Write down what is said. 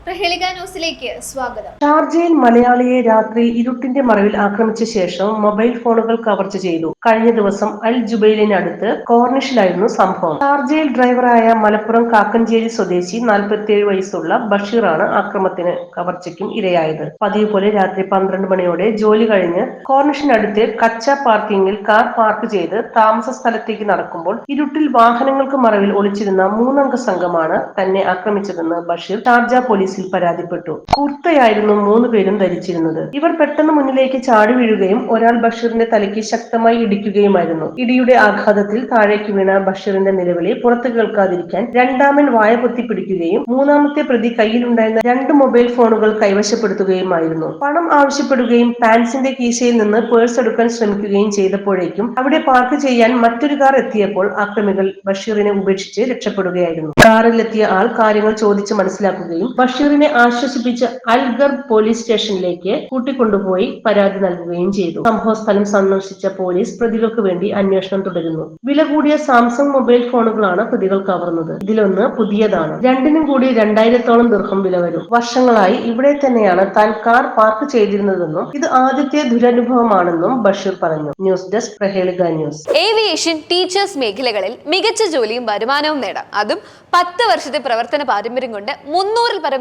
ന്യൂസിലേക്ക് സ്വാഗതം. ഷാർജയിൽ മലയാളിയെ രാത്രി ഇരുട്ടിന്റെ മറവിൽ ആക്രമിച്ച ശേഷം മൊബൈൽ ഫോണുകൾ കവർച്ച ചെയ്തു. കഴിഞ്ഞ ദിവസം അൽ ജുബൈലിനടുത്ത് കോർണിഷിലായിരുന്നു സംഭവം. ഷാർജയിൽ ഡ്രൈവറായ മലപ്പുറം കാക്കഞ്ചേരി സ്വദേശി നാൽപ്പത്തിയേഴ് വയസ്സുള്ള ബഷീറാണ് ആക്രമത്തിന് കവർച്ചയ്ക്കും ഇരയായത്. പതിവ് പോലെ രാത്രി പന്ത്രണ്ട് മണിയോടെ ജോലി കഴിഞ്ഞ് കോർണിഷിനടുത്ത് കച്ച പാർക്കിംഗിൽ കാർ പാർക്ക് ചെയ്ത് താമസ സ്ഥലത്തേക്ക് നടക്കുമ്പോൾ ഇരുട്ടിൽ വാഹനങ്ങൾക്ക് മറവിൽ ഒളിച്ചിരുന്ന മൂന്നംഗ സംഘമാണ് തന്നെ ആക്രമിച്ചതെന്ന് ബഷീർ ഷാർജ പോലീസിൽ പരാതിപ്പെട്ടു. കുർത്തയായിരുന്നു മൂന്ന് പേരും ധരിച്ചിരുന്നത്. ഇവർ പെട്ടെന്ന് മുന്നിലേക്ക് ചാടി വീഴുകയും ഒരാൾ ബഷീറിന്റെ തലയ്ക്ക് ശക്തമായി ഇടിക്കുകയുമായിരുന്നു. ഇടിയുടെ ആഘാതത്തിൽ താഴേക്ക് വീണ ബഷീറിന്റെ നിലവിളി പുറത്തു കേൾക്കാതിരിക്കാൻ രണ്ടാമൻ വായ പൊത്തി പിടിക്കുകയും മൂന്നാമത്തെ പ്രതി കയ്യിലുണ്ടായിരുന്ന രണ്ട് മൊബൈൽ ഫോണുകൾ കൈവശപ്പെടുത്തുകയുമായിരുന്നു. പണം ആവശ്യപ്പെടുകയും പാൻസിന്റെ കീശയിൽ നിന്ന് പേഴ്സ് എടുക്കാൻ ശ്രമിക്കുകയും ചെയ്തപ്പോഴേക്കും അവിടെ പാർക്ക് ചെയ്യാൻ മറ്റൊരു കാർ എത്തിയപ്പോൾ ആക്രമികൾ ബഷീറിനെ ഉപേക്ഷിച്ച് രക്ഷപ്പെടുകയായിരുന്നു. കാറിലെത്തിയ ആൾ കാര്യങ്ങൾ ചോദിച്ച് മനസ്സിലാക്കുകയും ബഷീറിനെ ആശ്വസിപ്പിച്ച് അൽഗർ പോലീസ് സ്റ്റേഷനിലേക്ക് കൂട്ടിക്കൊണ്ടുപോയി പരാതി നൽകുകയും ചെയ്തു. സംഭവ സ്ഥലം സന്ദർശിച്ച പോലീസ് പ്രതികൾക്ക് വേണ്ടി അന്വേഷണം തുടരുന്നു. വില കൂടിയ സാംസങ് മൊബൈൽ ഫോണുകളാണ് പ്രതികൾ കവർന്നത്. ഇതിലൊന്ന് പുതിയതാണ്. രണ്ടിനും കൂടി രണ്ടായിരത്തോളം ദീർഘം വില വരും. വർഷങ്ങളായി ഇവിടെ തന്നെയാണ് താൻ കാർ പാർക്ക് ചെയ്തിരുന്നതെന്നും ഇത് ആദ്യത്തെ ദുരനുഭവമാണെന്നും ബഷീർ പറഞ്ഞു. News desk Prahelika news. Aviation teachers മേഖലകളിൽ മികച്ച ജോലിയും വരുമാനവും നേടാം. അതും പത്ത് വർഷത്തെ പ്രവർത്തന പാരമ്പര്യം കൊണ്ട് മുന്നൂറിൽ പരം